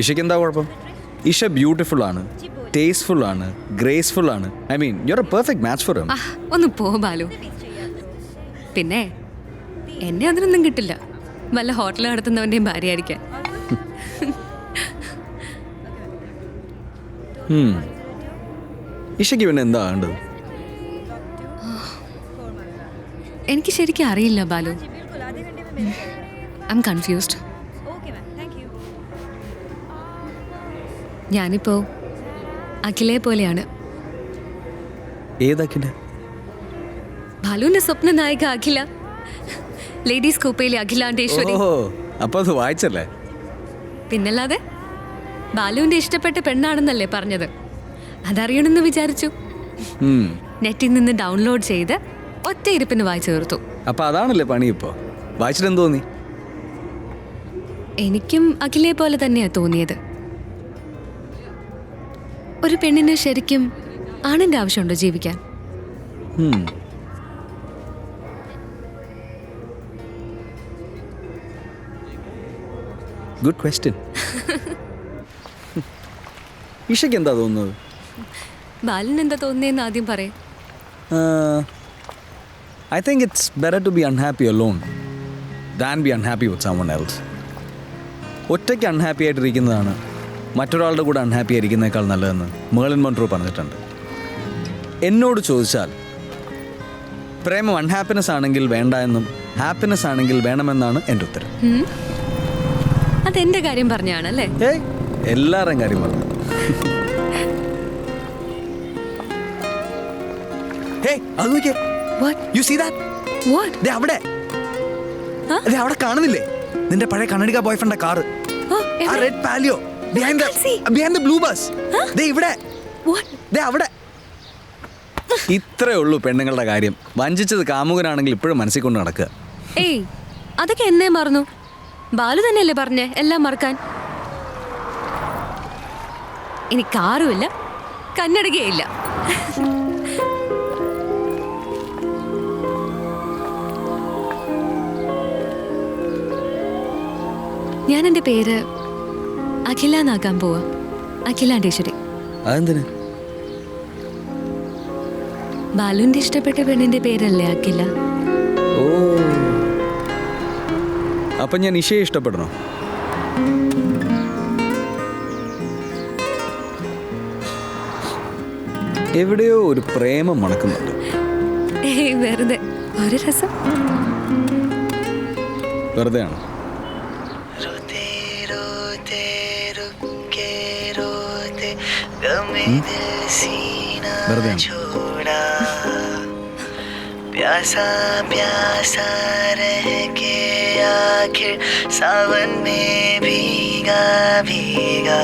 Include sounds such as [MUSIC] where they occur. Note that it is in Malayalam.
ഇഷയ്ക്ക് എന്താ കുഴപ്പം? ഇഷ ബ്യൂട്ടിഫുൾ ആണ് ടേസ്റ്റ്ഫുൾ ആണ് ഗ്രേസ്ഫുൾ ആണ്. I mean you are a perfect match for him ഒന്ന് പോ ബാലു. പിന്നെ എന്നെ അതിനൊന്നും കിട്ടില്ല. വല്ല ഹോട്ടൽ നടത്തുന്നവന്റെയും ഭാര്യ ആയിരിക്കാൻ ഇഷയ്ക്ക് പിന്നെ എന്താ വേണ്ടത്? എനിക്ക് ശരിക്കും അറിയില്ല ബാലു. ഐ എം കൺഫ്യൂസ്ഡ് ഞാനിപ്പോ അഖിലയെ പോലെയാണ്. ഭാലുവിന്റെ ബാലുവിന്റെ സ്വപ്ന നായിക അഖില. ലേഡീസ് കൂപ്പയിലെ അഖിലാണ്ടേശ്വരി. ഓ അപ്പൊ അത് വായിച്ചല്ലേ? പിന്നല്ലാതെ ബാലുവിന്റെ ഇഷ്ടപ്പെട്ട പെണ്ണാണെന്നല്ലേ പറഞ്ഞത്. അതറിയണമെന്ന് വിചാരിച്ചു. നെറ്റിൽ നിന്ന് ഡൗൺലോഡ് ചെയ്ത് ഒറ്റ ഇരിപ്പിന് വായിച്ചു തീർത്തു. അപ്പൊ അതാണല്ലേ പണി ഇപ്പോ? വായിച്ചിട്ട് എന്തോന്നി എനിക്കും അഖിലയെ പോലെ തന്നെയാ തോന്നിയത്. ഒരു പെണ്ണിന് ശരിക്കും ആണിന്റെ ആവശ്യമുണ്ടോ ജീവിക്കാൻ? ഗുഡ് ക്വസ്റ്റ്യൻ [LAUGHS] ഇഷയ്ക്ക് എന്താ തോന്നുന്നത്? ബാലൻ എന്താ തോന്നുന്നതെന്ന് ആദ്യം പറയും. I think it's better to be unhappy alone than be unhappy with someone else ഒറ്റയ്ക്ക് അൺഹാപ്പി ആയിട്ടിരിക്കുന്നതാണ് മറ്റൊരാളുടെ കൂടെ അൺഹാപ്പി ആയിരിക്കുന്നേക്കാൾ നല്ലതെന്ന് മേളിൻ മൺട്രോ പറഞ്ഞിട്ടുണ്ട്. എന്നോട് ചോദിച്ചാൽ പ്രേമം അൺഹാപ്പിനെസ് ആണെങ്കിൽ വേണ്ട എന്നും ഹാപ്പിനെസ് ആണെങ്കിൽ വേണമെന്നാണ് എന്റെ ഉത്തരം. അത് അതെന്റെ കാര്യം പറഞ്ഞാണല്ലേ? അല്ലേ എല്ലാവരുടെയും കാര്യം പറഞ്ഞു. അത് നോക്കിയേ? യു സീ ദാറ്റ് വാട്ട് ദേ അവിടെ. അവിടെ കാണുന്നില്ലേ? നിന്റെ പഴയ കണ്ണടിക ബോയ്ഫ്രണ്ട കാറ്. ആ red Palio behind the behind the blue bus. ദേ ഇവിടെ. What? ദേ അവിടെ. ഇത്രേ ഉള്ളൂ പെണ്ണുങ്ങളുടെ കാര്യം. വഞ്ചിച്ചത് കാമുകനാണെങ്കിൽ ഇപ്പോഴും മനസ്സിൽ കൊണ്ട് നടക്കുക. ഏയ് അതൊക്കെ എന്നെ മറന്നു. ബാലു തന്നെയല്ലേ പറഞ്ഞേ എല്ലാം മറക്കാൻ. ഇനി കാറുമില്ല കന്നടകയില്ല ഞാൻ എന്റെ പേര് അഖില എന്നാക്കാൻ പോവാ. അഖിലാണ്ടേശ്വരി അതെന്തിന്? ബാലുവിന്റെ ഇഷ്ടപ്പെട്ട പെണ്ണിന്റെ പേരല്ലേ അഖില? ഓ. അപ്പൊ ഞാൻ ഇഷയെ ഇഷ്ടപ്പെടണോ? എവിടെയോ ഒരു പ്രേമം മണക്കുന്നുണ്ട്. വെറുതെ. ഒരു രസം. വെറുതെ ആണ് വെറുതെ ആണ് छोड़ा प्यासा प्यासा रह के आखिर सावन में भीगा भीगा